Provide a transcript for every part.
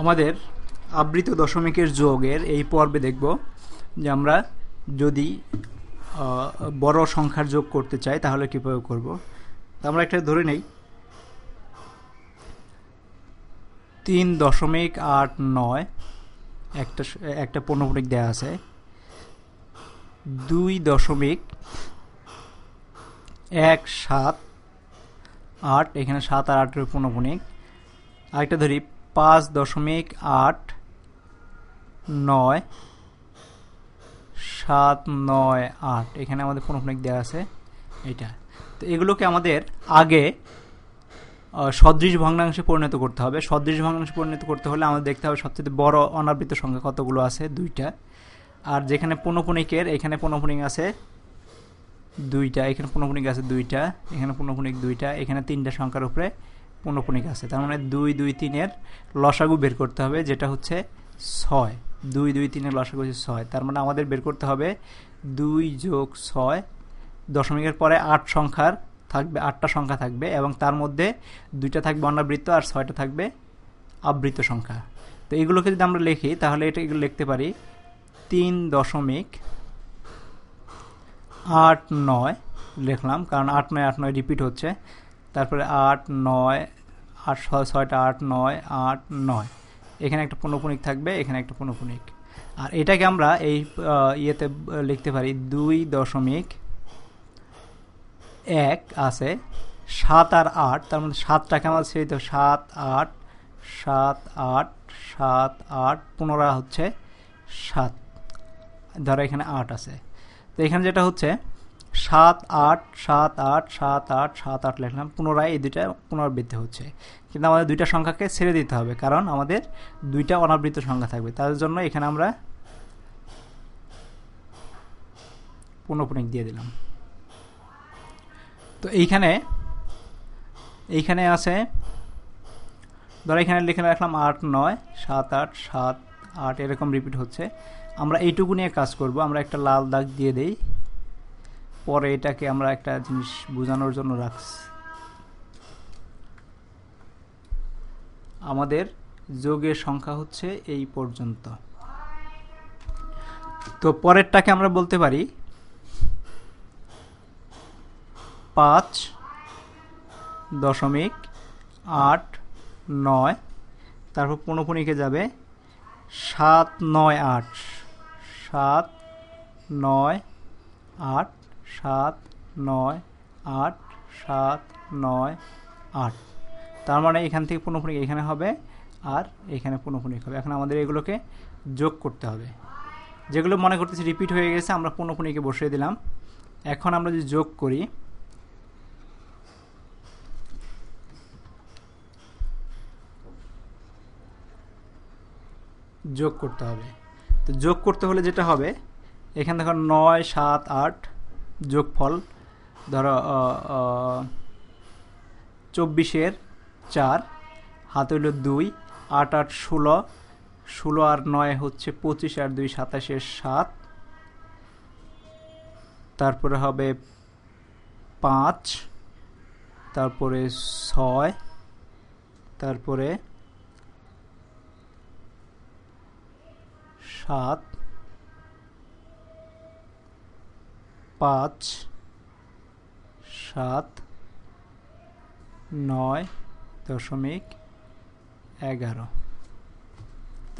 আমাদের আবৃত দশমিকের যোগের এই পর্বে দেখব যে আমরা যদি বড় সংখ্যার যোগ করতে চাই, তাহলে কীভাবে করব? আমরা একটা ধরে নেই। তিন দশমিক আট নয়, একটা একটা পণ্যপণিক দেওয়া আছে। দুই দশমিক এক সাত আট, এখানে সাত আর আটের পণ্যপণিক আরেকটা ধরি পাঁচ দশমিক আট নয়, সাত নয় আট। এখানে আমাদের পণ্যপণিক দেওয়া আছে এটা। তো এগুলোকে আমাদের আগে সদৃশ ভগ্নাংশে পরিণত করতে হবে। সদৃশ ভগ্নাংশে পরিণত করতে হলে আমাদের দেখতে হবে সবচেয়ে বড় অনাবৃত সংখ্যা কতগুলো আছে? দুইটা। আর যেখানে পণ্যপণিকের এখানে পণ্যপণিক আছে দুইটা। এখানে পণ্যপণিক আছে দুইটা। এখানে পণ্যপণিক দুইটা। এখানে তিনটা সংখ্যার উপরে পণ্যপণিক আছে। তার মানে দুই দুই, তিনের লসাগু বের করতে হবে, যেটা হচ্ছে ছয়। দুই দুই, তিনের লসাগু হচ্ছে ছয়। তার মানে আমাদের বের করতে হবে দুই যোগ ছয় দশমিকের পরে আট সংখ্যার থাকবে, আটটা সংখ্যা থাকবে এবং তার মধ্যে দুইটা থাকবে অনাবৃত্ত আর ছয়টা থাকবে আবৃত সংখ্যা। তো এগুলোকে যদি আমরা লিখি, তাহলে এটা এগুলো লিখতে পারি তিন দশমিক আট নয় লিখলাম, কারণ আট নয় আট নয় রিপিট হচ্ছে। তারপরে আট, নয়, আট ছয় ছয়টা, আট, নয় আট, নয়। এখানে একটা পণ্যপণিক থাকবে, এখানে একটা পণ্যপণিক আর এটাকে আমরা এই ইয়েতে লিখতে পারি দুই দশমিক এক আছে সাত আর আট, তার মধ্যে সাতটাকে আমাদের ছেড়ে দিতে। সাত, আট সাত আট সাত, আট, পুনরা হচ্ছে সাত। ধরো এখানে আট আছে। তো এখানে যেটা হচ্ছে সাত আট সাত আট সাত আট সাত আট লিখলাম। পুনরায় এই দুইটা পুনরাবৃত্তি হচ্ছে। কিন্তু আমাদের দুইটা সংখ্যাকে ছেড়ে দিতে হবে, কারণ আমাদের দুইটা অনাবৃত সংখ্যা থাকবে। তার জন্য এখানে আমরা পুনঃপুনিক দিয়ে দিলাম। তো এইখানে এইখানে আছে, ধরো এখানে লিখে রাখলাম আট, নয়, সাত আট সাত আট, এরকম রিপিট হচ্ছে। আমরা এইটুকু নিয়ে কাজ করব। আমরা একটা লাল দাগ দিয়ে দেই। পরে এটাকে আমরা একটা জিনিস বোঝানোর জন্য রাখছি। আমাদের যোগের সংখ্যা হচ্ছে এই পর্যন্ত। তো পরেরটাকে আমরা বলতে পারি পাঁচ দশমিক আট নয়, তারপর পনপনিকে যাবে সাত নয় আট, সাত নয় আট সাত নয় আট সাত নয় আট। তার মানে এখান থেকে পুনঃপুনিক এখানে হবে আর এখানে পুনঃপুনিক হবে। এখন আমাদের এগুলোকে যোগ করতে হবে। যেগুলো মনে করতেছি রিপিট হয়ে গেছে, আমরা পুনঃপুনিকে বসিয়ে দিলাম। এখন আমরা যদি যোগ করি, যোগ করতে হবে। তো যোগ করতে হলে যেটা হবে, এখানে দেখো নয়, সাত, আট যোগফল, ধরো চব্বিশের চার, হাতে হলো দুই, আট আট, ষোলো ষোলো আর নয় হচ্ছে পঁচিশ আর দুই সাতাশের সাত। তারপরে হবে পাঁচ, তারপরে ছয়, তারপরে সাত পাঁচ, সাত, নয় দশমিক এগারো।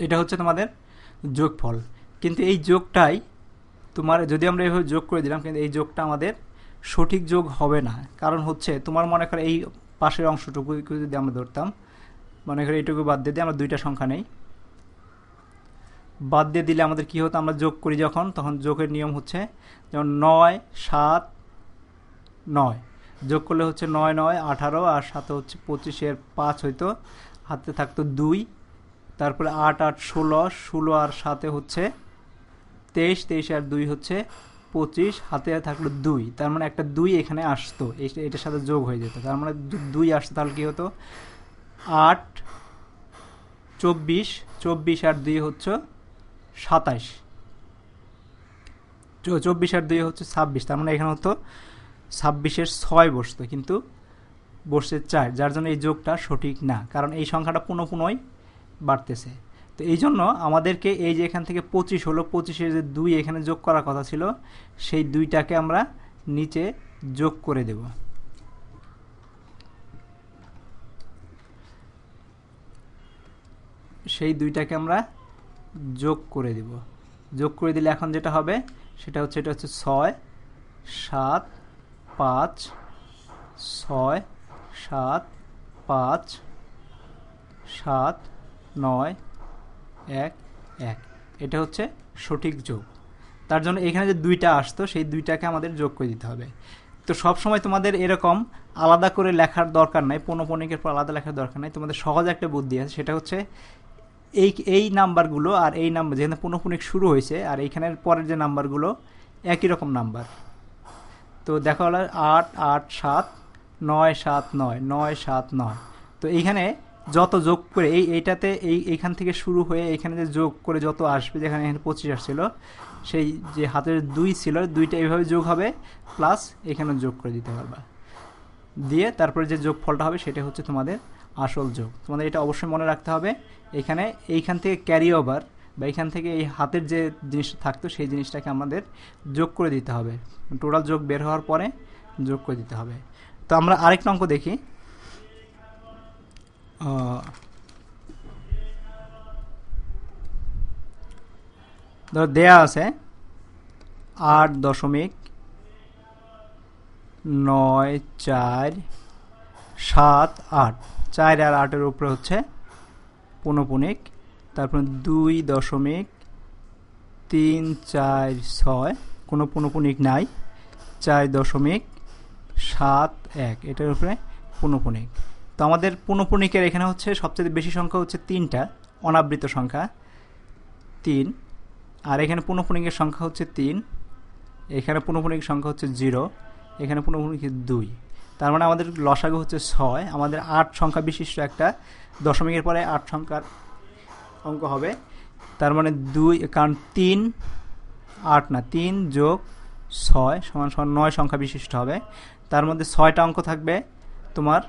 এটা হচ্ছে তোমাদের যোগফল। কিন্তু এই যোগটাই তোমার, যদি আমরা এইভাবে যোগ করে দিলাম, কিন্তু এই যোগটা আমাদের সঠিক যোগ হবে না। কারণ হচ্ছে, তোমার মনে করো এই পাশের অংশটুকু যদি আমরা ধরতাম, মনে করো এইটুকু বাদ দিয়ে আমরা দুইটা সংখ্যা নেই। বাদ দিয়ে দিলে আমাদের কি হতো? আমরা যোগ করি যখন, তখন যোগের নিয়ম হচ্ছে যেমন নয়, সাত, নয়। যোগ করলে হচ্ছে নয় নয়, আঠারো, আর সাথে হচ্ছে পঁচিশের পাঁচ হইতো। হাতে থাকতো দুই। তারপরে আট আট, ষোলো ষোলো আর সাথে হচ্ছে তেইশ। তেইশ আর দুই হচ্ছে পঁচিশ। হাতে থাকল দুই। তার মানে একটা দুই এখানে আসতো। এটার সাথে যোগ হয়ে যেত। তার মানে দুই আসতো তাহলে কী হতো? আট, চব্বিশ চব্বিশ আর দুই হচ্ছে সাতাইশ। চব্বিশ আর দুই হচ্ছে ছাব্বিশ, তার মানে এখানে হতো ছাব্বিশের ছয় বসতো, কিন্তু বসছে চার, যার জন্য এই যোগটা সঠিক না, কারণ এই সংখ্যাটা পুনঃ পুনঃই বাড়তেছে। তো এই জন্য আমাদেরকে এই যে এখান থেকে পঁচিশ হলো, পঁচিশের যে দুই এখানে যোগ করার কথা ছিল, সেই দুইটাকে আমরা নিচে যোগ করে দেব। সেই দুইটাকে আমরা যোগ করে দিব। যোগ করে দিলে এখন যেটা হবে, সেটা হচ্ছে, এটা হচ্ছে ছয়, সাত, পাঁচ, ছয়, সাত, পাঁচ, সাত, নয়, এক এক। এটা হচ্ছে সঠিক যোগ। তার জন্য এখানে যে দুইটা আসতো, সেই দুইটাকে আমাদের যোগ করে দিতে হবে। তো সব সময় তোমাদের এরকম আলাদা করে লেখার দরকার নাই পৌনপণিকের পর আলাদা লেখার দরকার নাই। তোমাদের সহজ একটা বুদ্ধি আছে, সেটা হচ্ছে এই এই নাম্বারগুলো আর এই নাম্বার, যেখানে পৌনপণিক শুরু হয়েছে, আর এইখানের পরের যে নাম্বারগুলো, একই রকম নাম্বার। তো দেখা হলো আট আট, সাত, নয় সাত, নয় নয়, সাত, নয়। তো এইখানে যত যোগ করে, এই, এইটাতে এই, এইখান থেকে শুরু হয়ে এখানে যে যোগ করে যত আসবে, যেখানে এখানে পঁচিশ আসছিল, সেই যে হাতের দুই ছিল, দুইটা এইভাবে যোগ হবে প্লাস এখানে যোগ করে দিতে পারবা। দিয়ে তারপরে যে যোগ ফলটা হবে, সেটা হচ্ছে তোমাদের আসল যোগ। তোমাদের এটা অবশ্যই মনে রাখতে হবে। এখানে এইখান থেকে ক্যারি ওভার বা এখান থেকে এই হাতের যে জিনিসটা থাকতো, সেই জিনিসটাকে আমাদের যোগ করে দিতে হবে। টোটাল যোগ বের হওয়ার পরে যোগ করে দিতে হবে। তো আমরা আরেকটা অঙ্ক দেখি। ধর দেয়া আছে আট দশমিক নয় চার সাত আট। চার আর আটের উপরে হচ্ছে পনপনিক তারপর দুই দশমিক তিন চার ছয়, কোনো পনপনিক নাই, চার দশমিক সাত এক, এটার উপরে পনপনিক তো আমাদের পনপনিকের এখানে হচ্ছে সবচেয়ে বেশি সংখ্যা হচ্ছে তিনটা, অনাবৃত সংখ্যা তিন, আর এখানে পুনঃপুনিকের সংখ্যা হচ্ছে তিন, এখানে পুনঃপুনিক সংখ্যা হচ্ছে জিরো, এখানে পুনঃপুনিক দুই। তার মানে আমাদের লসাগু হচ্ছে ছয়। আমাদের আট সংখ্যা বিশিষ্ট একটা দশমিকের পরে আট সংখ্যার অঙ্ক হবে। তার মানে দুই, কারণ তিন, আট না, তিন যোগ ছয় সমান সমান নয় সংখ্যা বিশিষ্ট হবে। তার মধ্যে ছয়টা অঙ্ক থাকবে তোমার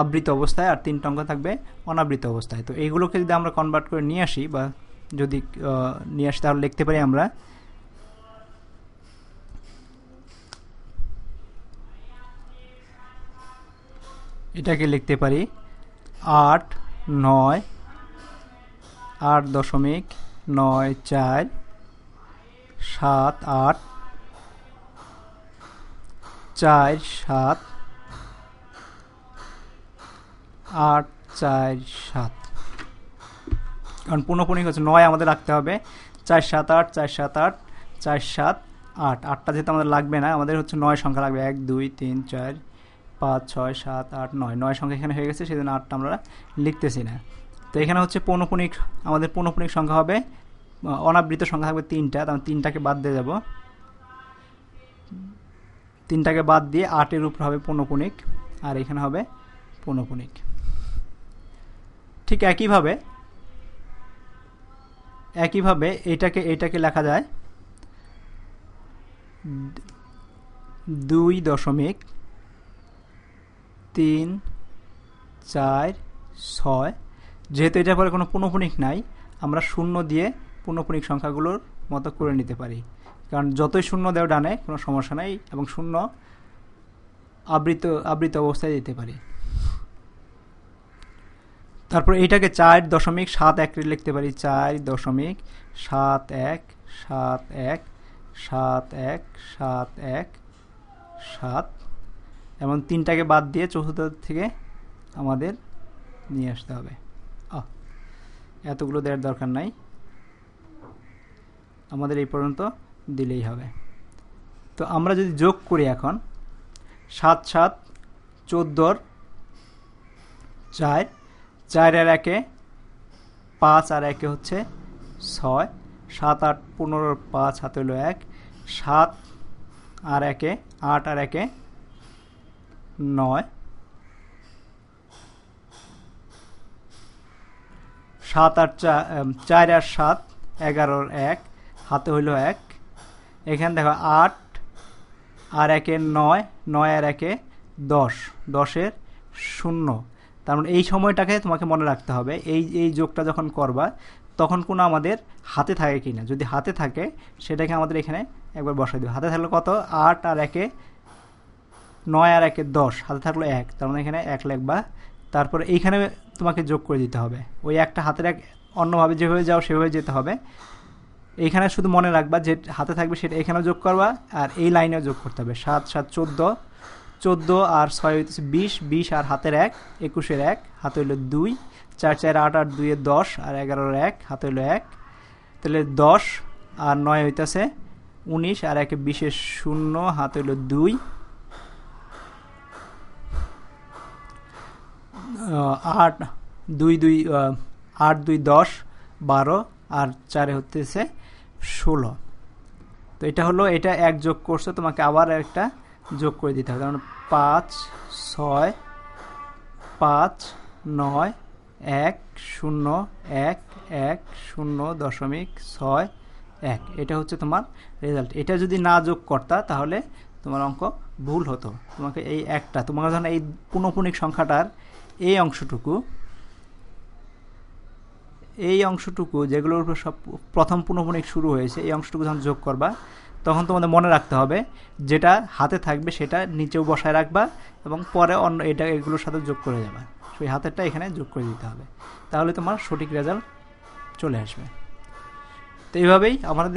আবৃত অবস্থায় আর তিনটা অঙ্ক থাকবে অনাবৃত অবস্থায়। তো এইগুলোকে যদি আমরা কনভার্ট করে নিয়ে আসি বা যদি নিয়ে আসি তাহলে লিখতে পারি আমরা এটাকে লিখতে পারি আট নয়, আট দশমিক নয় চার, সাত আট, চার সাত, আট চার সাত। কারণ পুনঃপুনিক হচ্ছে নয় আমাদের রাখতে হবে। চার সাত আট, চার সাত আট, চার সাত আট। আটটা যেহেতু আমাদের লাগবে না, আমাদের হচ্ছে নয় সংখ্যা লাগবে। এক, দুই, তিন, চার পাঁচ, ছয়, সাত, আট, নয় নয় সংখ্যা এখানে হয়ে গেছে, সেজন্য আটটা আমরা লিখতেছি না। তো এখানে হচ্ছে পৌনপুনিক আমাদের পৌনপুনিক সংখ্যা হবে অনাবৃত সংখ্যা থাকবে তিনটা, তার তিনটাকে বাদ দিয়ে যাব। তিনটাকে বাদ দিয়ে আটের উপর হবে পৌনপুনিক আর এখানে হবে পৌনপুনিক ঠিক একইভাবে একইভাবে এটাকে এটাকে লেখা যায় দুই দশমিক তিন, চার, ছয়। যেহেতু এটার পরে কোনো পুনঃপুনিক নাই, আমরা শূন্য দিয়ে পুনঃপুনিক সংখ্যাগুলোর মতো করে নিতে পারি। কারণ যতই শূন্য দেও ডানে, কোনো সমস্যা নাই এবং শূন্য আবৃত আবৃত অবস্থায় দিতে পারি। তারপর এইটাকে চার দশমিক সাত এক লিখতে পারি। চার দশমিক সাত এক সাত এক সাত এক সাত এক, সাত এবং তিনটাকে বাদ দিয়ে চতুর্থ থেকে আমাদের নিয়ে আসতে হবে। এতগুলো দেওয়ার দরকার নাই। আমাদের এই পর্যন্ত দিলেই হবে। তো আমরা যদি যোগ করি এখন, সাত সাত চোদ্দোর চার চার আর একে পাঁচ আর একে হচ্ছে ছয়, সাত আট পনেরোর পাঁচ হাতে হলো এক, সাত আর একে আট আর একে নয়। সাত আট চার আর সাত, এগারোর এক, হাতে হইল এক। এখানে দেখো আট আর একে নয় নয় আর একে দশ, দশের শূন্য। তার মানে এই সময়টাকে তোমাকে মনে রাখতে হবে, এই এই যোগটা যখন করবা, তখন কোনো আমাদের হাতে থাকে কি না যদি হাতে থাকে, সেটাকে আমাদের এখানে একবার বসাই দেবে। হাতে থাকলে কত? আট আর একে নয় আর একে দশ, হাতে থাকল এক, তার মানে এখানে এক লিখবা তারপরে এইখানে তোমাকে যোগ করে দিতে হবে। ওই একটা হাতের এক অন্যভাবে যেভাবে যাও সেভাবে যেতে হবে। এইখানে শুধু মনে রাখবা যে হাতে থাকবে সেটা এখানেও যোগ করবা আর এই লাইনেও যোগ করতে হবে। সাত সাত, চোদ্দ চোদ্দ আর ছয় হইতেছে বিশ বিশ আর হাতের এক, একুশের এক, হাতে হইল দুই, চার চার, আট আট, দুইয়ের দশ আর এগারোর এক, হাতে হইল এক, তাহলে দশ আর নয় হইতেছে উনিশ আর একে বিশের শূন্য, হাতে হইল দুই আট দুই দুই আট দুই দশ বারো আর চারে হতেছে ষোলো। তো এটা হলো, এটা এক যোগ করছ, তোমাকে আবার একটা যোগ করে দিতে হবে। কারণ পাঁচ, ছয়, পাঁচ, নয়, এক, শূন্য, এক এক, শূন্য, দশমিক ছয়, এক। এটা হচ্ছে তোমার রেজাল্ট এটা যদি না যোগ করতা, তাহলে তোমার অঙ্ক ভুল হতো। তোমাকে এই একটা, তোমাকে যখন এই পুনঃপুনিক সংখ্যাটার এই অংশটুকু এই অংশটুকু যেগুলোর উপর সব প্রথম পুনঃপুনিক শুরু হয়েছে, এই অংশটুকু যখন যোগ করবা, তখন তোমাদের মনে রাখতে হবে যেটা হাতে থাকবে সেটা নিচেও বসায় রাখবা এবং পরে অন্য এটা, এগুলোর সাথে যোগ করে যাবা। সেই হাতেরটা এখানে যোগ করে দিতে হবে। তাহলে তোমার সঠিক রেজাল্ট চলে আসবে। তো এইভাবেই আমাদের